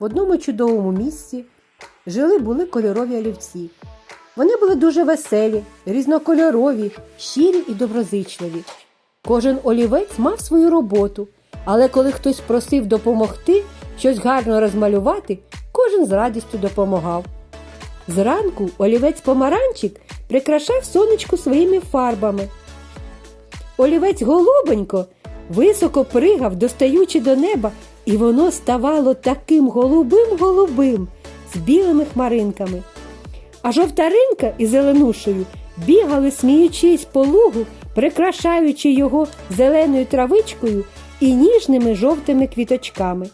В одному чудовому місці жили були кольорові олівці. Вони були дуже веселі, різнокольорові, щирі і доброзичливі. Кожен олівець мав свою роботу, але коли хтось просив допомогти щось гарно розмалювати, кожен з радістю допомагав. Зранку олівець помаранчик прикрашав сонечку своїми фарбами. Олівець голубонько високо пригав, достаючи до неба, і воно ставало таким голубим-голубим з білими хмаринками. А жовтаринка із зеленушею бігали, сміючись по лугу, прикрашаючи його зеленою травичкою і ніжними жовтими квіточками.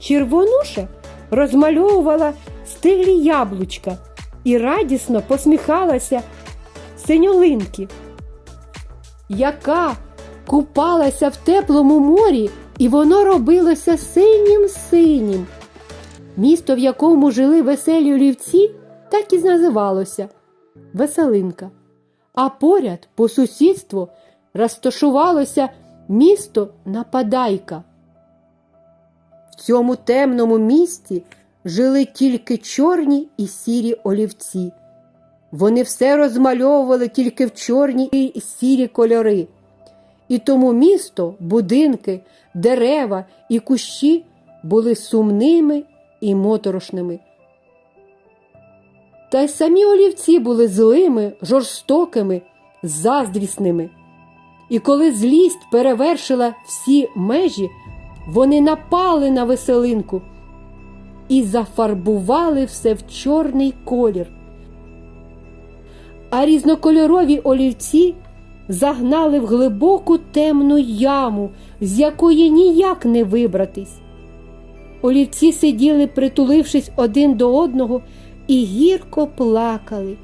Червонуша розмальовувала стиглі яблучка і радісно посміхалася синьолинки, яка купалася в теплому морі, і воно робилося синім синім. Місто, в якому жили веселі олівці, так і називалося Веселинка. А поряд по сусідству розташувалося місто Нападайка. В цьому темному місті жили тільки чорні і сірі олівці. Вони все розмальовували тільки в чорні і сірі кольори. І тому місто, будинки, дерева і кущі були сумними і моторошними. Та й самі олівці були злими, жорстокими, заздрісними. І коли злість перевершила всі межі, вони напали на веселинку і зафарбували все в чорний колір. А різнокольорові олівці загнали в глибоку темну яму, з якої ніяк не вибратись. Олівці сиділи, притулившись один до одного, і гірко плакали,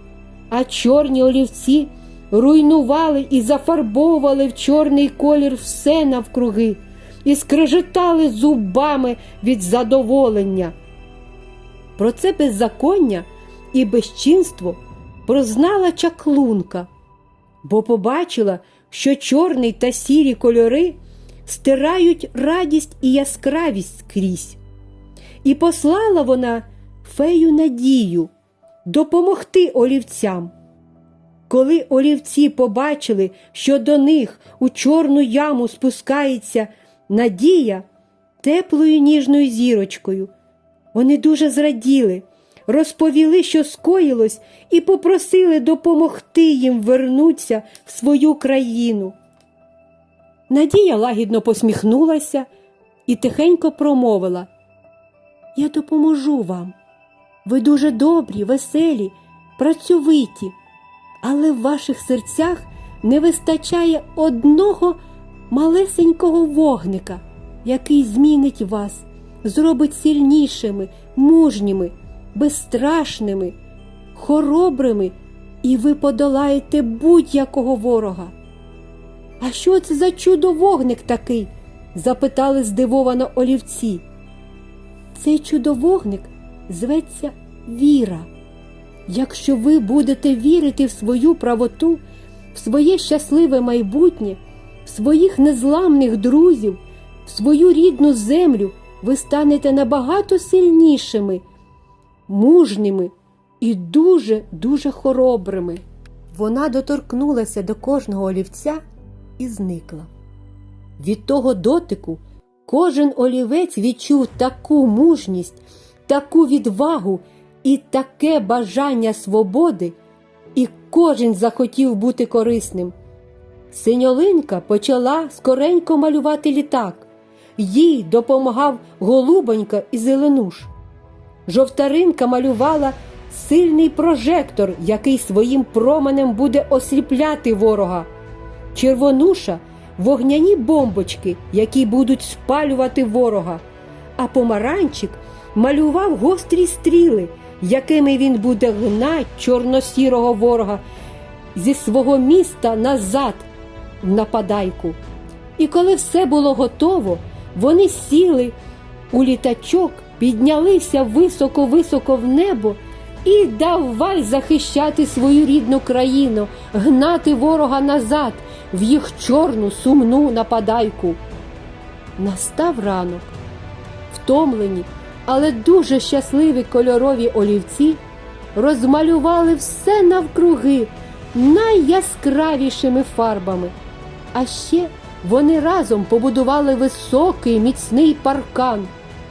а чорні олівці руйнували і зафарбовували в чорний колір все навкруги і скрежетали зубами від задоволення. Про це беззаконня і безчинство прознала чаклунка, бо побачила, що чорний та сірі кольори стирають радість і яскравість скрізь. І послала вона фею надію допомогти олівцям. Коли олівці побачили, що до них у чорну яму спускається надія теплою ніжною зірочкою, вони дуже зраділи, розповіли, що скоїлось, і попросили допомогти їм вернутися в свою країну. Надія лагідно посміхнулася і тихенько промовила Я допоможу вам. Ви дуже добрі, веселі, працьовиті, але в ваших серцях не вистачає одного малесенького вогника, який змінить вас, зробить сильнішими, мужніми, безстрашними, хоробрими, і ви подолаєте будь-якого ворога. А що це за чудо вогник такий? запитали здивовано олівці. Цей чудовогник зветься віра. Якщо ви будете вірити в свою правоту, в своє щасливе майбутнє, в своїх незламних друзів, в свою рідну землю, ви станете набагато сильнішими, мужніми і дуже-дуже хоробрими. Вона доторкнулася до кожного олівця і зникла. Від того дотику кожен олівець відчув таку мужність, таку відвагу і таке бажання свободи, і кожен захотів бути корисним. Синьолинка почала скоренько малювати літак, їй допомагав голубонька і зеленуш. Жовтаринка малювала сильний прожектор, який своїм променем буде осліпляти ворога. Червонуша вогняні бомбочки, які будуть спалювати ворога. А помаранчик малював гострі стріли, якими він буде гнать чорно-сірого ворога зі свого міста назад в нападайку. І коли все було готово, вони сіли у літачок, піднялися високо-високо в небо і давай захищати свою рідну країну, гнати ворога назад в їх чорну сумну нападайку. настав ранок. Втомлені, але дуже щасливі кольорові олівці розмалювали все навкруги найяскравішими фарбами. А ще вони разом побудували високий міцний паркан,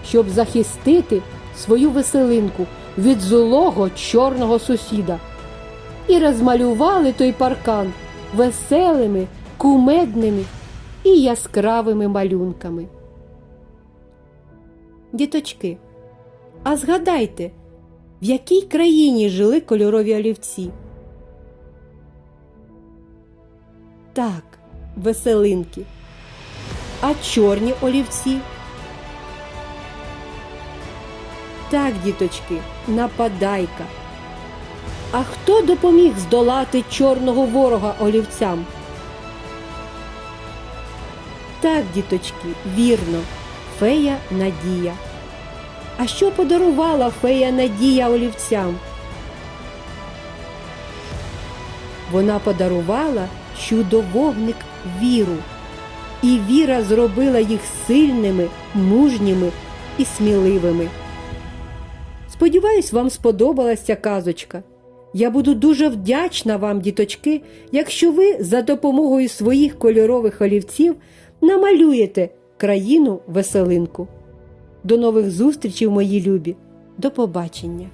щоб захистити свою веселинку від злого чорного сусіда. І розмалювали той паркан веселими, кумедними і яскравими малюнками. Діточки, а згадайте, в якій країні жили кольорові олівці? Так, веселинки. А чорні олівці? Так, діточки, нападайка. А хто допоміг здолати чорного ворога олівцям? Так, діточки, вірно, фея Надія. А що подарувала фея Надія олівцям? Вона подарувала чудо-вогник віру, і віра зробила їх сильними, мужніми і сміливими. Сподіваюсь, вам сподобалась ця казочка. Я буду дуже вдячна вам, діточки, якщо ви за допомогою своїх кольорових олівців намалюєте країну веселинку. До нових зустрічей, мої любі. До побачення!